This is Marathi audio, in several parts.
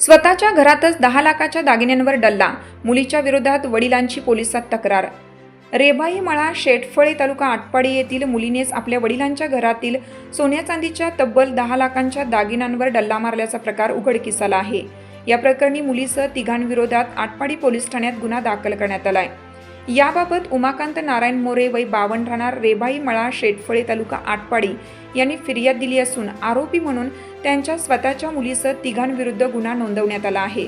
स्वतःच्या घरातच दहा लाखाच्या दागिन्यांवर डल्ला मुलीच्या विरोधात वडिलांची पोलिसात तक्रार. रेभाई मळा शेटफळे तालुका आटपाडी येथील मुलीनेच आपल्या वडिलांच्या घरातील सोन्या चांदीच्या तब्बल दहा लाखांच्या दागिन्यांवर डल्ला मारल्याचा प्रकार उघडकीस आला आहे. या प्रकरणी मुलीसह तिघांविरोधात आटपाडी पोलीस ठाण्यात गुन्हा दाखल करण्यात आलाय. याबाबत उमाकांत नारायण मोरे वय बावन्न राहणार रेभाई मळा शेटफळे तालुका आटपाडी यांनी फिर्याद दिली असून आरोपी म्हणून त्यांच्या स्वतःच्या मुलीसह तिघांविरुद्ध गुन्हा नोंदवण्यात आला आहे.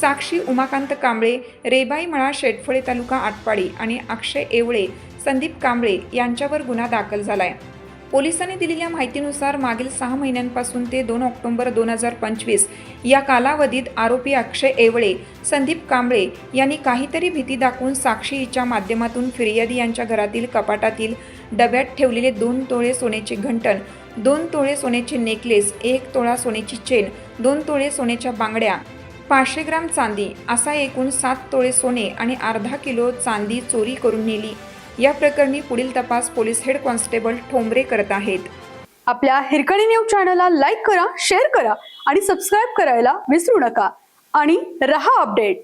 साक्षी उमाकांत कांबळे रेबाई मळा शेटफळे तालुका आटपाडी आणि अक्षय एवळे संदीप कांबळे यांच्यावर गुन्हा दाखल झाला आहे पोलिसांनी दिलेल्या माहितीनुसार मागील सहा महिन्यांपासून ते दोन ऑक्टोबर दोन हजार पंचवीस या कालावधीत आरोपी अक्षय एवळे संदीप कांबळे यांनी काहीतरी भीती दाखवून साक्षीच्या माध्यमातून फिर्यादी यांच्या घरातील कपाटातील डब्यात ठेवलेले दोन तोळे सोन्याचे घंटण दोन तोळे सोन्याचे नेकलेस एक तोळा सोन्याची चेन दोन तोळे सोन्याच्या बांगड्या पाचशे ग्राम चांदी असा एकूण सात तोळे सोने आणि अर्धा किलो चांदी चोरी करून नेली. या प्रकरणी पुढील तपास पोलीस हेड कॉन्स्टेबल ठोंबरे करत आहेत. आपल्या हिरकणी न्यूज चॅनलला लाईक करा शेअर करा आणि सबस्क्राईब करायला विसरू नका. आणि रहा अपडेट.